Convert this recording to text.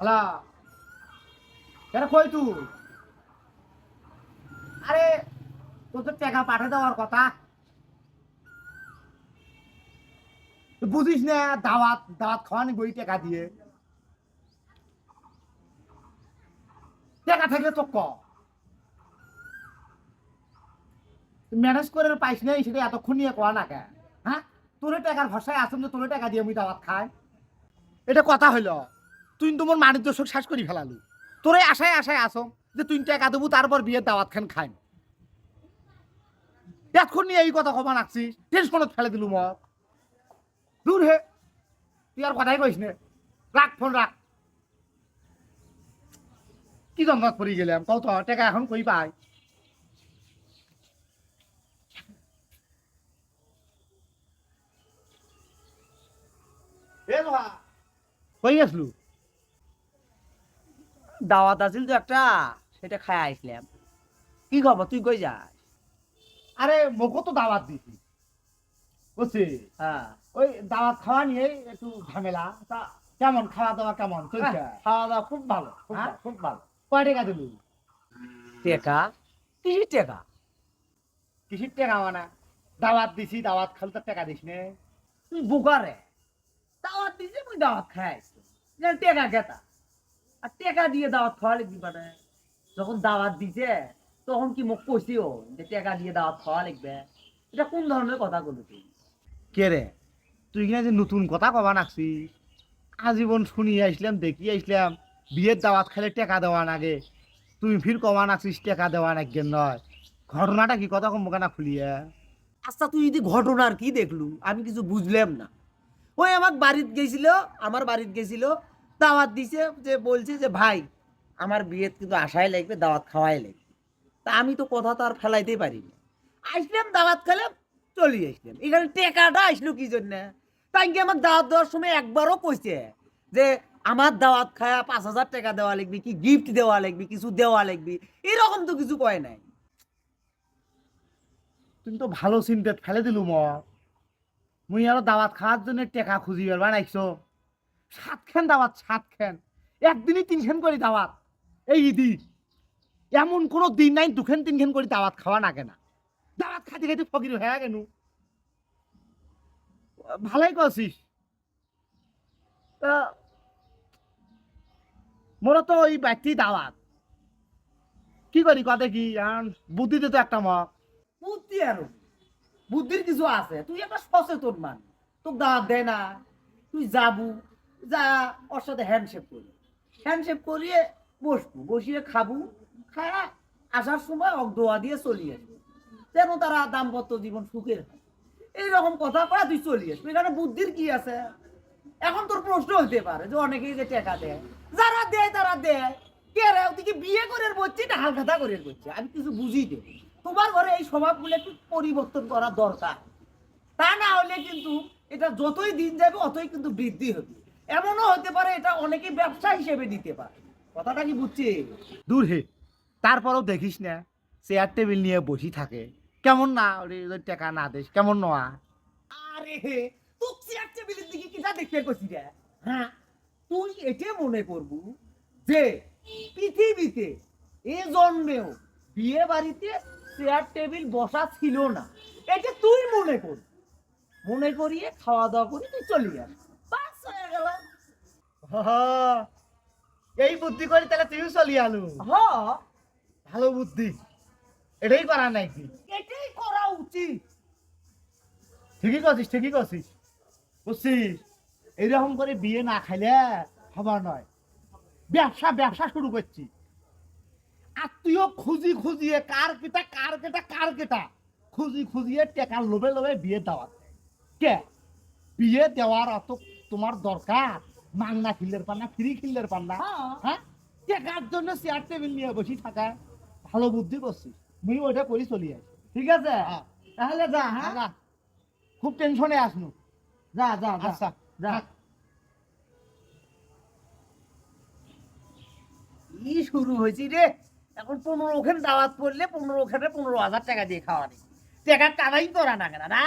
আলা, কেন কই তুই আরে তো টাকা পাঠিয়ে দেওয়ার কথা। বুঝিস না, দাওয়াত দাওয়াত খাওয়ানি বই টাকা দিয়ে। টাকা থাকলে তো ক। ম্যানেজ করে পাইস নাই, সেটা এতক্ষণ নিয়ে কোয়া না কে? হ্যাঁ? তোরে টাকার ভরসায় আসুন যে তোরে টাকা দিয়ে আমি দাওয়াত খাই। এটা কথা হইল। তুই তোমার মানিক দর্শক শেষ করি ফেলালু। তোরে আশায় আশায় আসো যে তুই টাকা দেবো, তারপর বিয়ের দাওয়াত খান খাই এতক্ষণ নিয়ে এই কথা কমা রাখছিস টেনশনত ফেলে দিলু মত দূর হে। তুই আর কথাই কইস রাখ, ফোন রাখ। কি দমদাত পড়ি গেলাম কত টাকা এখন কই পাই। কই আসলু দাওয়াত আছিল তো একটা সেটা খাই আইসলাম কি খবর তুই কই যাস আরে মোকো তো দাওয়াত দিছি। বুঝছি? হ্যাঁ ওই দাওয়াত খাওয়া নিয়ে একটু ঝামেলা। তা কেমন? খাওয়া দাওয়া কেমন? চলছে খাওয়া দাওয়া খুব ভালো হ্যাঁ? ভালো, খুব ভালো। কয় টাকা দিলু টেকা। কিসের টেকা। কিসির টাকা মানে? দাওয়াত দিছি দাওয়াত খালি তো টাকা দিস নে। তুই বুকারে দাওয়াত দিছে মুই দাওয়াত খাই যেন টেকা গেতা আর টেকা দিয়ে দাওয়াত খাওয়া লিখবি পারে যখন দাওয়াত দিছে তখন কি মোক কইছিও যে টেকা দিয়ে দাওয়াত খাওয়া লাগবে? এটা কোন ধরনের কথা বলি তুই কে রে? তুই কিনা যে নতুন কথা কবা নাকছিস। আজীবন শুনি আসলাম দেখি আসলাম বিয়ের দাওয়াত খেলে টাকা দেওয়া নাগে। তুই ফির কমা নাকছিস টাকা দেওয়া নাগে নয়। ঘটনাটা কি কথা কম না খুলিয়ে? আচ্ছা তুই যদি ঘটনার কি দেখলু, আমি কিছু বুঝলাম না। ওই আমার বাড়িতে গেছিল, আমার বাড়িতে গেছিল, দাওয়াত দিছে, যে বলছে যে, ভাই, আমার বিয়েত কিন্তু আশাই লাগবে, দাওয়াত খাওয়াই লাগবে। তা আমি তো কথা তো আর ফেলাইতেই পারি না। আসলাম, দাওয়াত খেলাম চলে আসলাম। এখানে টেকাটা আসলো কি জন্য? তাই আমার দাওয়াত দেওয়ার সময় একবারও কইছে যে আমার দাওয়াত খায়া পাঁচ হাজার টাকা দেওয়া লাগবে, কি গিফট দেওয়া লাগবে, কিছু দেওয়া লাগবে, এরকম তো কিছু কয় নাই। তুমি তো ভালো চিন্তাত ফেলে দিলু ম। মুই আরও দাওয়াত খাওয়ার জন্য টাকা খুঁজি বের বানাইছো। সাতখান দাওয়াত সাতখান একদিনই তিনখান করে দাওয়াত। এই ইদি এমন কোনো দিন নাই দুখান তিনখান করে দাওয়াত খাওয়া না। কেনা দাওয়াত খাইতে খাইতে ফকির হয়ে গেল ভালোই করছিস। তা মোরা তো ওই ব্যক্তি দাওয়াত। কি করি কথা কি? বুদ্ধিতে তো একটা মক বুদ্ধি আর বুদ্ধির কিছু আছে। তুই একটা সচেতন মান তোকে দাওয়াত দেয় না। তুই যাবু। যা, ওর সাথে হ্যান্ডশেক করি। হ্যান্ডশেক করিয়ে বসবো। বসিয়ে খাবু। খায়া আসার সময় অক দোয়া দিয়ে চলি আসব। যেন তারা দাম্পত্য জীবন সুখের হয়। এইরকম কথা কয়া তুই চলি আসবি। এখানে বুদ্ধির কি আছে? এখন তোর প্রশ্ন হইতে পারে যে অনেকেই যে টাকা দেয়। যারা দেয় তারা দেয়। কে রে ওদিকে বিয়ে করে বলছি না হালখাতা করে বলছি? আমি কিছু বুঝি দে তোমার ঘরে এই স্বভাবগুলো একটু পরিবর্তন করা দরকার। তা না হলে কিন্তু এটা যতই দিন যাবে অতই কিন্তু বৃদ্ধি হবে। এমনও হতে পারে এটা অনেকে ব্যবসা হিসেবে নিতে পারে। কথাটা কি বুঝছি? দূর হে। তারপরেও দেখিস না চেয়ার টেবিল নিয়ে বসি থাকে। কেমন না টাকা না দেশ কেমন নয়া? আরে তুই চেয়ার টেবিলের দিকে কিটা দেখতে করছি রে? হ্যাঁ? তুই এটা মনে করবু যে পৃথিবীতে এ জন্মেও বিয়ে বাড়িতে চেয়ার টেবিল বসা ছিল না। এটা তুই মনে কর। মনে করিয়ে খাওয়া দাওয়া করে তুই চলে যাস বাস হয়ে গেল এই বুদ্ধি করি তাহলে তুইও চলি আলু। হ। ভালো বুদ্ধি। এটাই করা নাই কি এটাই করা উচিত। ঠিকই করছিস ঠিকই করছিস বুঝছিস এইরকম করে বিয়ে না খাইলে হবার নয়। ব্যবসা ব্যবসা শুরু করছি। আত্মীয় খুঁজি খুঁজিয়ে কার কেটা কার কেটা কার কেটা খুঁজি খুঁজিয়ে টেকার লোভে লোভে বিয়ে দেওয়ার। কে? বিয়ে দেওয়ার অত তোমার দরকার? মাংনা খিল্লের পান্না ফ্রি খিল্লের পান্না হ্যাঁ। হ্যাঁ? টেকার জন্য চেয়ার টেবিল নিয়ে বসি থাকা। ভালো বুদ্ধি করছিস মুই ওইটা করি চলি আছি। ঠিক আছে? হ্যাঁ। তাহলে যা হ্যাঁ? যা। খুব টেনশনে আসনু যা যা আচ্ছা যা। ই শুরু হয়েছি রে? এখন পনেরো ওখানে দাওয়াত পড়লে পনেরো ওখানে পনেরো হাজার টাকা দিয়ে খাওয়া নেই। টাকা কামাই করা না কেনা না?